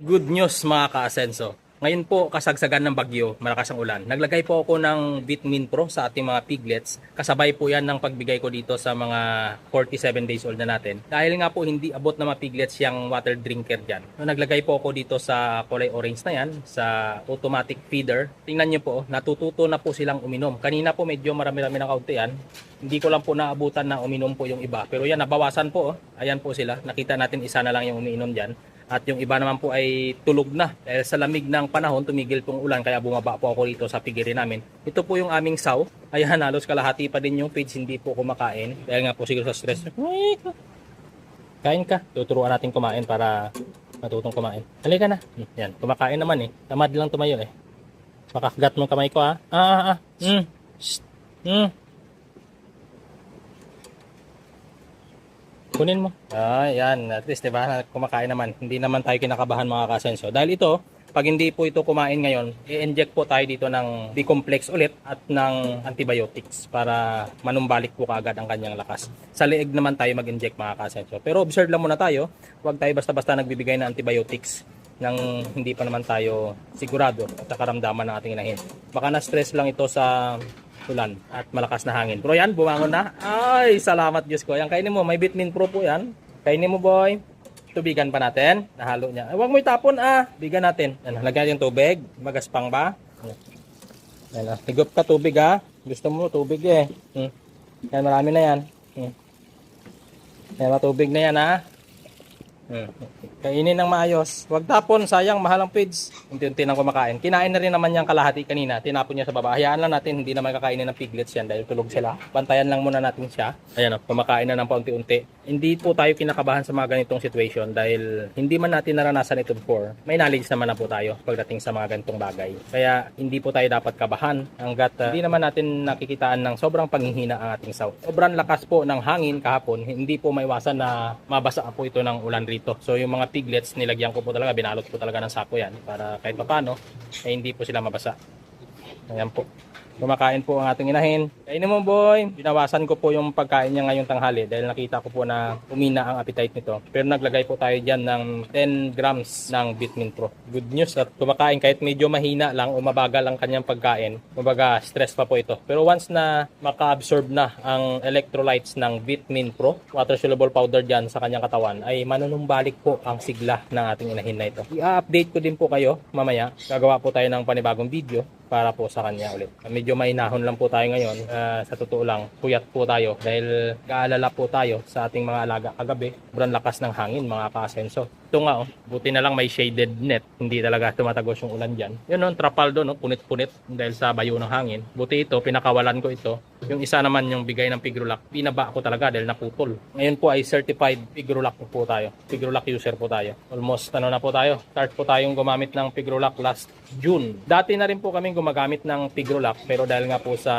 Good news mga ka-asenso. Ngayon po, kasagsagan ng bagyo, malakas ang ulan. Naglagay po ako ng Vitamin Pro sa ating mga piglets. Kasabay po yan ng pagbigay ko dito sa mga 47 days old na natin. Dahil nga po hindi abot na mga piglets yung water drinker dyan. So, naglagay po ako dito sa kulay orange na yan, sa automatic feeder. Tingnan nyo po, natututo na po silang uminom. Kanina po medyo marami-rami na kaunti yan. Hindi ko lang po naabutan na uminom po yung iba. Pero yan, nabawasan po. Oh. Ayan po sila. Nakita natin isa na lang yung umiinom dyan. At yung iba naman po ay tulog na. Dahil sa lamig ng panahon, tumigil pong ulan kaya bumaba po ako rito sa pigirin namin. Ito po yung aming saw. Ayan, halos kalahati pa din yung feeds, hindi po kumakain. Dahil nga po siguro sa stress. Kain ka. Tuturuan natin kumain para matutong kumain. Halika na. Hmm, Yan, kumakain naman eh. Tamad lang tumayo eh. Makagat mo kamay ko ah. Ah, ah, ah. Mm. Mm. Kunin mo. Ah, yan. At least, di ba, kumakain naman. Hindi naman tayo kinakabahan mga kasenso. Dahil ito, pag hindi po ito kumain ngayon, i-inject po tayo dito ng B-complex ulit at ng antibiotics para manumbalik po kaagad ang kanyang lakas. Sa leeg naman tayo mag-inject mga kasenso. Pero observe lang muna tayo, huwag tayo basta-basta nagbibigay ng antibiotics nang hindi pa naman tayo sigurado sa karamdaman ng ating inahin. Baka na-stress lang ito sa ulan at malakas na hangin. Pero yan, bumangon na. Ay, salamat Diyos ko. Yan, kainin mo. May vitamin pro po yan. Kainin mo, boy. Tubigan pa natin. Nahalo niya. Ay, huwag mo itapon, ah. Bigan natin. Yan, lagyan yung tubig. Magaspang ba? Yan, ah. Higop ka tubig, ah. Gusto mo tubig, eh. Hmm. Yan, marami na yan. Hmm. Yan, matubig na yan, ah. Hmm. Kainin ng maayos. Huwag tapon, sayang, mahal ang feeds. Unti-unti nang kumakain. Kinain na rin naman niyang kalahati kanina. Tinapon niya sa baba. Hayaan lang natin, hindi naman kakainin ng piglets yan dahil tulog sila. Bantayan lang muna natin siya. Ayan o, kumakain na ng paunti-unti. Hindi po tayo kinakabahan sa mga ganitong situation dahil hindi man natin naranasan ito before. May knowledge naman na po tayo pagdating sa mga ganitong bagay. Kaya hindi po tayo dapat kabahan hanggat uh, hindi naman natin nakikitaan ng sobrang panghihina ang ating saw. Sobrang lakas po ng hangin kahapon. Hindi po maiwasan na mabasa po ito ng ulan rito. So yung mga piglets nilagyan ko po talaga, binalot ko talaga ng sako yan para kahit papano ay hindi po sila mabasa. Ayan po. Kumakain po ang ating inahin. Kainin mo boy. Binawasan ko po yung pagkain niya ngayong tanghali dahil nakita ko po na umina ang appetite nito. Pero naglagay po tayo dyan ng 10 grams ng Vitamin Pro. Good news at kumakain kahit medyo mahina lang o mabagal ang kanyang pagkain. Kumbaga stress pa po ito. Pero once na maka-absorb na ang electrolytes ng Vitamin Pro, water soluble powder dyan sa kanyang katawan, ay manunumbalik po ang sigla ng ating inahin na ito. I-update ko din po kayo mamaya. Gagawa po tayo ng panibagong video para po sa kanya ulit. Medyo mainahon lang po tayo ngayon. Ah, sa totoo lang, puyat po tayo dahil kaalala po tayo sa ating mga alaga kagabi. Sobrang lakas ng hangin mga kaasenso. Ito nga oh, buti na lang may shaded net. Hindi talaga tumatagos yung ulan dyan. Yun oh, trapal doon, oh, punit-punit dahil sa bayo ng hangin. Buti ito, pinakawalan ko ito. Yung isa naman yung bigay ng Pigrulac, binaba ko talaga dahil naputol. Ngayon po ay certified Pigrulac po tayo. Pigrulac user po tayo. Almost ano na po tayo. Start po tayong gumamit ng Pigrulac last June. Dati na rin po kami gumagamit ng Pigrulac pero dahil nga po sa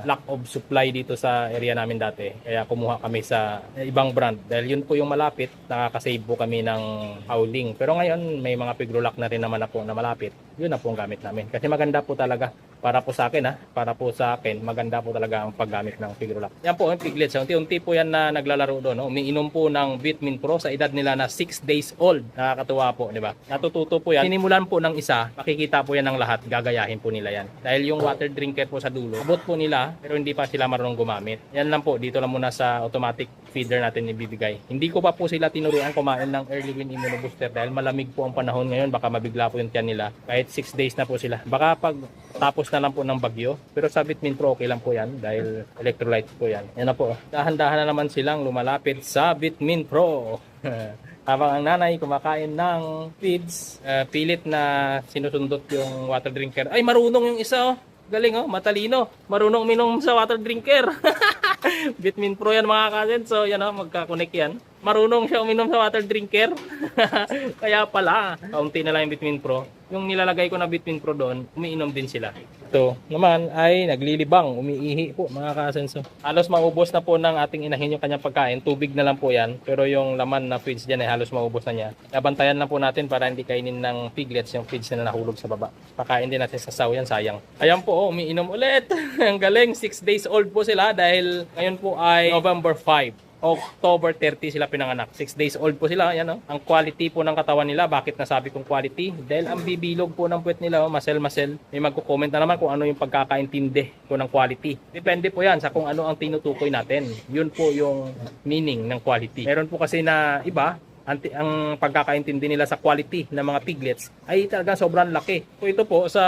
lack of supply dito sa area namin dati, kaya kumuha kami sa ibang brand. Dahil yun po yung malapit, nakakasave po kami ng howling. Pero ngayon, may mga Pigrulac na rin naman na po na malapit. Yun na po ang gamit namin. Kasi maganda po talaga para po sa akin ha, para po sa akin, maganda po talaga ang paggamit ng Pigrulac. Yan po, yung piglets, unti-unti po yan na naglalaro doon. No? Umiinom po ng Vitamin Pro sa edad nila na 6 days old. Nakakatuwa po, di ba? Natututo po yan. Sinimulan po ng isa, makikita po yan ng lahat, gagayahin po nila yan. Dahil yung water drinker po sa dulo, abot po nila, pero hindi pa sila marunong gumamit. Yan lang po, dito lang muna sa automatic feeder natin ibibigay. Hindi ko pa po sila tinuruan kumain ng early win immunobooster dahil malamig po ang panahon ngayon, baka mabigla po yung tiyan nila. Kahit 6 days na po sila. Baka pag tapos na lang po ng bagyo, pero sa Vitamin Pro okay lang po yan dahil electrolyte po yan. Yan na po. Dahan-dahan na naman silang lumalapit sa Vitamin Pro. Habang ang nanay kumakain ng feeds, eh, pilit na sinusundot yung water drinker. Ay, marunong yung isa oh. Galing oh, matalino. Marunong minom sa water drinker. Vitamin Pro yan mga kasen. So yan oh, magkakonek yan. Marunong siya uminom sa water drinker. Kaya pala, kaunti na lang yung Vitamin Pro. Yung nilalagay ko na Vitamin Pro doon, umiinom din sila. Ito naman ay naglilibang, umiihi po mga kasenso. Halos maubos na po ng ating inahin yung kanyang pagkain. Tubig na lang po yan. Pero yung laman na feeds dyan ay halos maubos na niya. Nabantayan lang po natin para hindi kainin ng piglets yung feeds na nahulog sa baba. Pakain din natin sa saw yan, sayang. Ayan po, oh, umiinom ulit. Ang galing, 6 days old po sila dahil ngayon po ay November 5. October 30 sila pinanganak. 6 days old po sila. Yan, oh. Ang quality po ng katawan nila. Bakit nasabi kong quality? Dahil ang bibilog po ng puwet nila, oh, masel-masel. May magko-comment na naman kung ano yung pagkakaintindi ko ng quality. Depende po yan sa kung ano ang tinutukoy natin. Yun po yung meaning ng quality. Meron po kasi na iba, ang pagkakaintindi nila sa quality ng mga piglets ay talagang sobrang laki. Ito po sa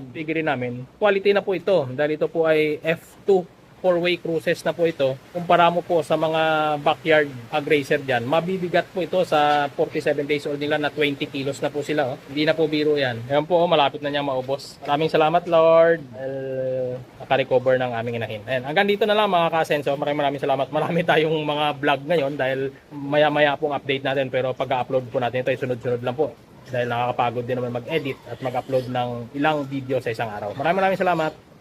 piggery namin, quality na po ito dahil ito po ay F2 four-way cruises na po ito. Kumpara mo po sa mga backyard ag racer dyan, mabibigat po ito sa 47 days old nila na 20 kilos na po sila. Oh. Hindi na po biro yan. Ayan po, oh, malapit na niya maubos. Maraming salamat Lord. Uh, naka-recover ng aming inahin. Ayan, hanggang dito na lang mga kasenso. Maraming maraming salamat. Marami tayong mga vlog ngayon dahil maya-maya pong update natin pero pag-upload po natin ito sunod-sunod lang po dahil nakakapagod din naman mag-edit at mag-upload ng ilang video sa isang araw. Maraming maraming salamat.